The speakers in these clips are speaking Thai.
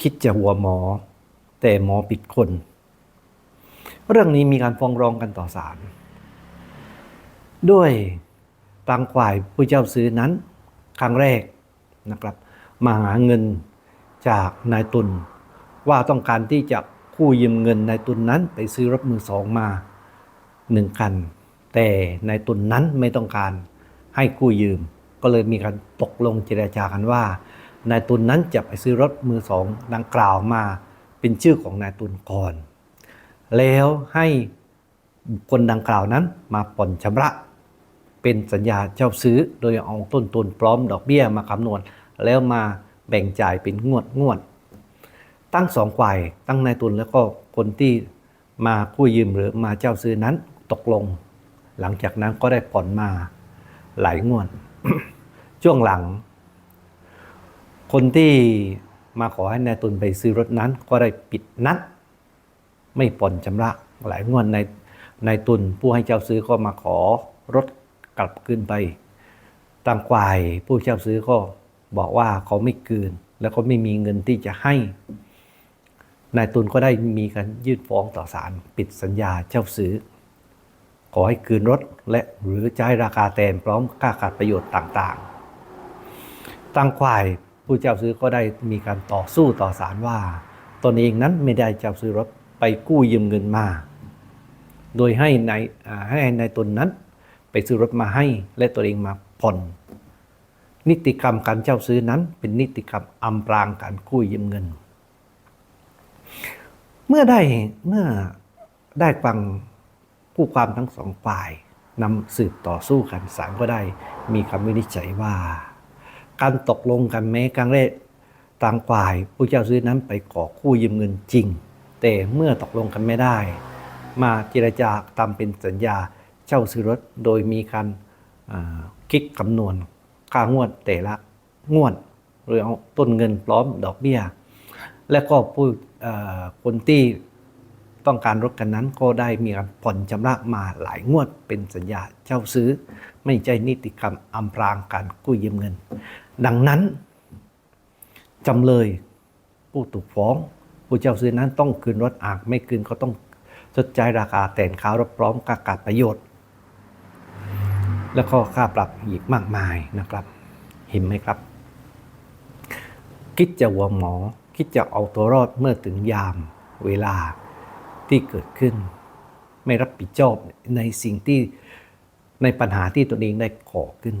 คิดจะหัวหมอ แต่หมอปิดคน เรื่องนี้มีการฟ้องร้องกันต่อศาลด้วยต่างฝ่ายผู้เจ้าซื้อนั้น ครั้งแรกนะครับ มาหาเงินจากนายตุน ว่าต้องการที่จะกู้ยืมเงินนายตุนนั้นไปซื้อรถมือสองมาหนึ่งคัน แต่นายตุนนั้นไม่ต้องการให้กู้ยืม ก็เลยมีการตกลงเจรจากันว่า นายตุนนั้นจะไปซื้อรถมือสองดังกล่าวมาเป็นชื่อของนายตุนก่อน แล้วให้บุคคลดังกล่าวนั้นมาผ่อนชำระเป็นสัญญาเช่าซื้อโดยเอาต้นทุนพร้อมดอกเบี้ยมาคำนวณ แล้วมาแบ่งจ่ายเป็นงวดงวด ตั้งสองฝ่ายตั้งนายทุนแล้วก็คนที่มากู้ยืมหรือมาเจ้าซื้อนั้นตกลง หลังจากนั้นก็ได้ผ่อนมาหลายงวด ช่วงหลัง คนที่มาขอให้นายทุนไปซื้อรถนั้น ก็ได้ปิดนัด ไม่ผ่อนชำระหลายงวดในในายทุนผู้ให้เจ้าซื้อก็มาขอรถกลับคืนไปต่างฝ่ายผู้เช่าซื้อก็บอกว่าเขาไม่คืน แล้วก็ไม่มีเงินที่จะให้ นายตุนก็ได้มีการยื่นฟ้องต่อศาลปิดสัญญาเช่าซื้อ ขอให้คืนรถและหรือจ่ายราคาแทนพร้อมค่าขาดประโยชน์ต่างๆต่างฝ่าย ผู้เจ้าซื้อก็ได้มีการต่อสู้ต่อศาลว่า ตนเองนั้นไม่ได้เจ้าซื้อรถไปกู้ยืมเงินมา โดยให้ในายให้นายตนนั้นไปซื้อรถมาให้และตัวเองมาผ่อน นิติกรรมการเช่าซื้อนั้น เป็นนิติกรรมอำพรางการกู้ยืมเงิน เมื่อได้เมื่อได้ฟังผู้ความทั้งสองฝ่ายนำสืบต่อสู้กันศาลก็ได้มีคำวินิจฉัยว่า การตกลงกันแม้ครั้งแรกต่างฝ่ายผู้เจ้าซื้อนั้นไปขอกู้ยืมเงินจริง แต่เมื่อตกลงกันไม่ได้ มาเจรจาตามเป็นสัญญาเช่าซื้อรถโดยมีการคิดคำนวณค่างวดแต่ละงวดหรือเอาต้นเงินพร้อมดอกเบี้ย และก็ผู้คนที่ต้องการรถกันนั้นก็ได้มีการผ่อนชำระมาหลายงวดเป็นสัญญาเช่าซื้อ ไม่ใช่นิติกรรมอำพรางการกู้ยืมเงิน ดังนั้นจำเลยผู้ถูกฟ้อง ผู้เจ้าซื้อนั้นต้องคืนรถอากไม่คืนก็ต้องชดใช้ราคาแต่นค้ารถพร้อมกากัดประโยชน์ แล้วก็ค่าปรับอีกมากมายนะครับ เห็นไหมครับ คิดจะหัวหมอ คิดจะเอาตัวรอดเมื่อถึงยามเวลาที่เกิดขึ้น ไม่รับผิดชอบในสิ่งที่ในปัญหาที่ตนเองได้ก่อขึ้น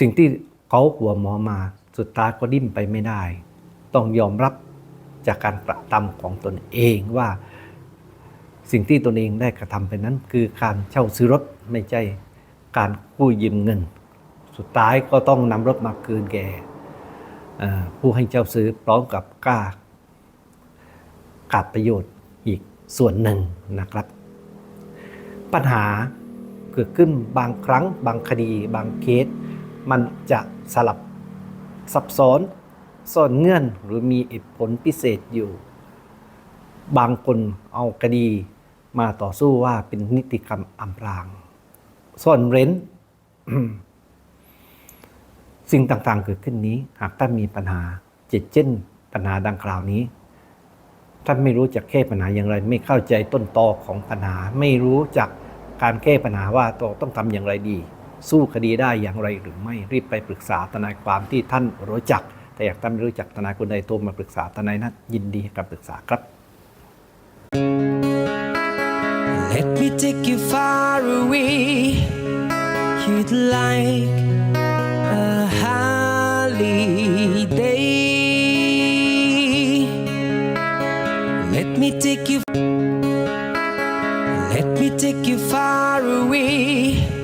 สิ่งที่เขาหัวหมอมาสุดท้ายก็ดิ้นไปไม่ได้ ต้องยอมรับจากการกระทำของตนเองว่า สิ่งที่ตนเองได้กระทำไปนั้น คือการเช่าซื้อรถไม่ใช่การกู้ยืมเงิน สุดท้ายก็ต้องนำรถมาคืนแก่ผู้ให้เจ้าซื้อพร้อมกับกล้ากัดประโยชน์อีกส่วนหนึ่งนะครับ ปัญหาเกิดขึ้นบางครั้งบางคดีบางเคส มันจะสลับซับซ้อนซ่อนเงื่อนหรือมีเหตุผลพิเศษอยู่ บางคนเอาคดีมาต่อสู้ว่าเป็นนิติกรรมอำพราง ซ่อนเร้น สิ่งต่างๆเกิดขึ้นนี้ หากท่านมีปัญหาเจ็ดเช่นปัญหาดังกล่าวนี้ท่านไม่รู้จักแก้ปัญหาอย่างไร ไม่เข้าใจต้นตอของปัญหา ไม่รู้จักการแก้ปัญหาว่าตัวต้องทำอย่างไรดี สู้คดีได้อย่างไรหรือไม่รีบไปปรึกษาทนายความที่ท่านรู้จัก แต่อยากท่านไม่รู้จักทนายคนใดโทรมาปรึกษาทนายนั้นยินดีกับปรึกษาครับ Let me take you far away. You'd like a holiday. Let me take you. Let me take you far away.